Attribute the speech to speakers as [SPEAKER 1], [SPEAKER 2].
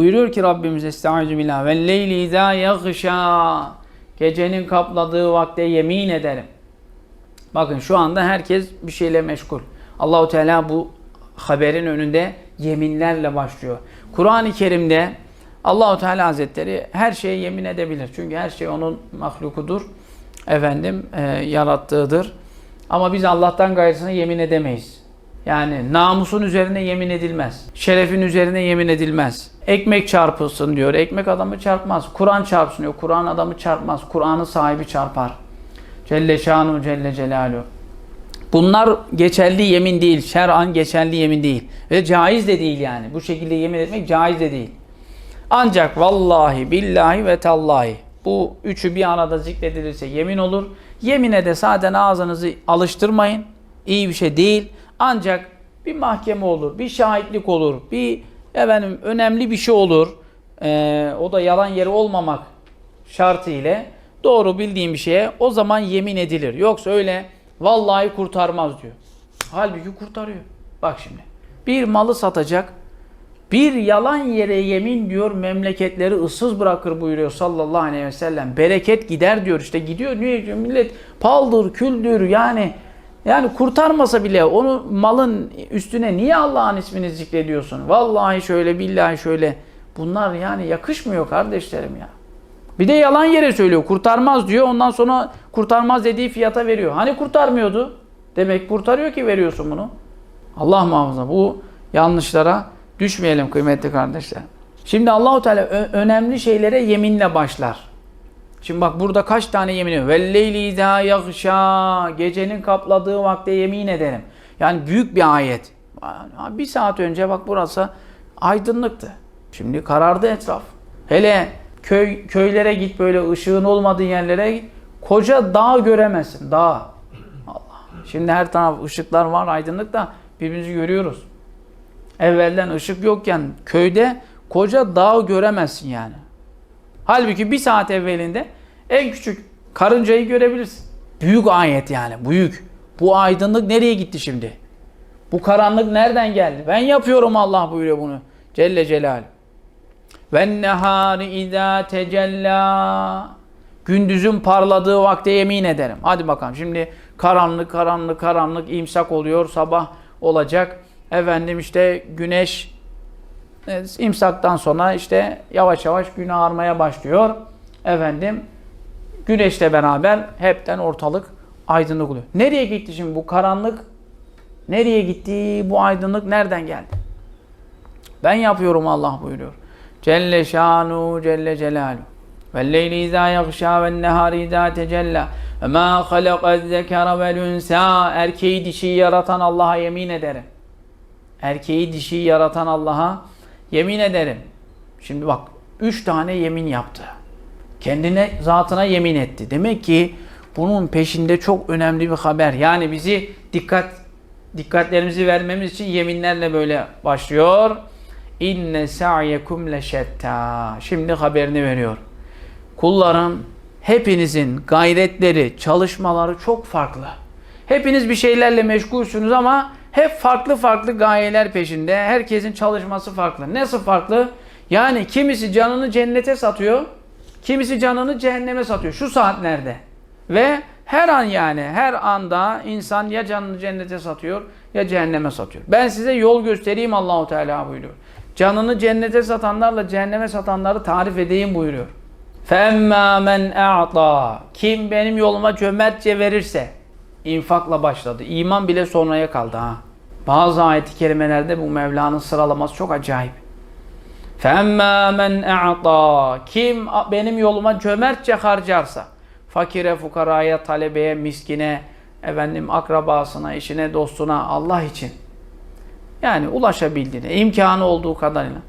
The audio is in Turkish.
[SPEAKER 1] Buyuruyor ki Rabbimiz Estaizu billah ve leyli izâ yaghşâ Gecenin kapladığı vakte yemin ederim. Bakın şu anda herkes bir şeyle meşgul. Allahu Teala bu haberin önünde yeminlerle başlıyor. Kur'an-ı Kerim'de Allahu Teala Hazretleri her şeye yemin edebilir. Çünkü her şey onun mahlukudur. Efendim e, yarattığıdır. Ama biz Allah'tan gayrısına yemin edemeyiz. Yani namusun üzerine yemin edilmez. Şerefin üzerine yemin edilmez. Ekmek çarpılsın diyor. Ekmek adamı çarpmaz. Kur'an çarpsın diyor. Kur'an adamı çarpmaz. Kur'an'ın sahibi çarpar. Celle şanu celle celaluhu. Bunlar geçerli yemin değil. Şer'an geçerli yemin değil. Ve caiz de değil yani. Bu şekilde yemin etmek caiz de değil. Ancak vallahi, billahi ve tallahi bu üçü bir arada zikredilirse yemin olur. Yemine de zaten ağzınızı alıştırmayın. İyi bir şey değil. Ancak bir mahkeme olur, bir şahitlik olur, bir efendim önemli bir şey olur. Ee, o da yalan yeri olmamak şartı ile doğru bildiğim bir şeye o zaman yemin edilir. Yoksa öyle vallahi kurtarmaz diyor. Halbuki kurtarıyor. Bak şimdi. Bir malı satacak. Bir yalan yere yemin diyor memleketleri ıssız bırakır buyuruyor sallallahu aleyhi ve sellem. Bereket gider diyor işte gidiyor niye diyor millet paldır küldür yani yani kurtarmasa bile onu malın üstüne niye Allah'ın ismini zikrediyorsun? Vallahi şöyle billahi şöyle. Bunlar yani yakışmıyor kardeşlerim ya. Bir de yalan yere söylüyor. Kurtarmaz diyor. Ondan sonra kurtarmaz dediği fiyata veriyor. Hani kurtarmıyordu? Demek kurtarıyor ki veriyorsun bunu. Allah muhafaza. Bu yanlışlara düşmeyelim kıymetli kardeşler. Şimdi Allahu Teala önemli şeylere yeminle başlar. Şimdi bak burada kaç tane yemin ediyor? Velleyli izâ yaghşâ Gecenin kapladığı vakte yemin ederim. Yani büyük bir ayet. Bir saat önce bak burası aydınlıktı. Şimdi karardı etraf. Hele köy köylere git böyle ışığın olmadığı yerlere git. Koca dağ göremezsin. Dağ. Allah. Şimdi her taraf ışıklar var, aydınlık da birbirimizi görüyoruz. Evvelden ışık yokken köyde koca dağ göremezsin yani. Halbuki bir saat evvelinde en küçük karıncayı görebilirsin. Büyük ayet yani, büyük. Bu aydınlık nereye gitti şimdi? Bu karanlık nereden geldi? Ben yapıyorum Allah buyuruyor bunu. Celle Celal. Ve nehari izâ tecellâ. Gündüzün parladığı vakte yemin ederim. Hadi bakalım şimdi karanlık karanlık karanlık imsak oluyor sabah olacak. Efendim işte güneş e, imsaktan sonra işte yavaş yavaş gün ağarmaya başlıyor. Efendim güneşle beraber hepten ortalık aydınlık oluyor. Nereye gitti şimdi bu karanlık? Nereye gitti? Bu aydınlık nereden geldi? Ben yapıyorum Allah buyuruyor. Celle şanu celle celalu. Yakşâ ve nehâri izâ tecellâ. Ve mâ halakaz zekara vel ünsâ. Erkeği dişiyi yaratan Allah'a yemin ederim. Erkeği dişiyi yaratan Allah'a yemin ederim. Şimdi bak üç tane yemin yaptı. Kendine zatına yemin etti. Demek ki bunun peşinde çok önemli bir haber. Yani bizi dikkat dikkatlerimizi vermemiz için yeminlerle böyle başlıyor. İnne sa'yekum leşetta. Şimdi haberini veriyor. Kulların hepinizin gayretleri, çalışmaları çok farklı. Hepiniz bir şeylerle meşgulsünüz ama hep farklı farklı gayeler peşinde. Herkesin çalışması farklı. Nasıl farklı? Yani kimisi canını cennete satıyor, kimisi canını cehenneme satıyor. Şu saatlerde. Ve her an yani her anda insan ya canını cennete satıyor ya cehenneme satıyor. Ben size yol göstereyim Allahu Teala buyuruyor. Canını cennete satanlarla cehenneme satanları tarif edeyim buyuruyor. Femma men a'ta. Kim benim yoluma cömertçe verirse infakla başladı. İman bile sonraya kaldı ha. Bazı ayet-i kerimelerde bu Mevla'nın sıralaması çok acayip. Femma men a'ta. Kim benim yoluma cömertçe harcarsa fakire, fukaraya, talebeye, miskine, efendim akrabasına, eşine, dostuna Allah için yani ulaşabildiğine, imkanı olduğu kadarıyla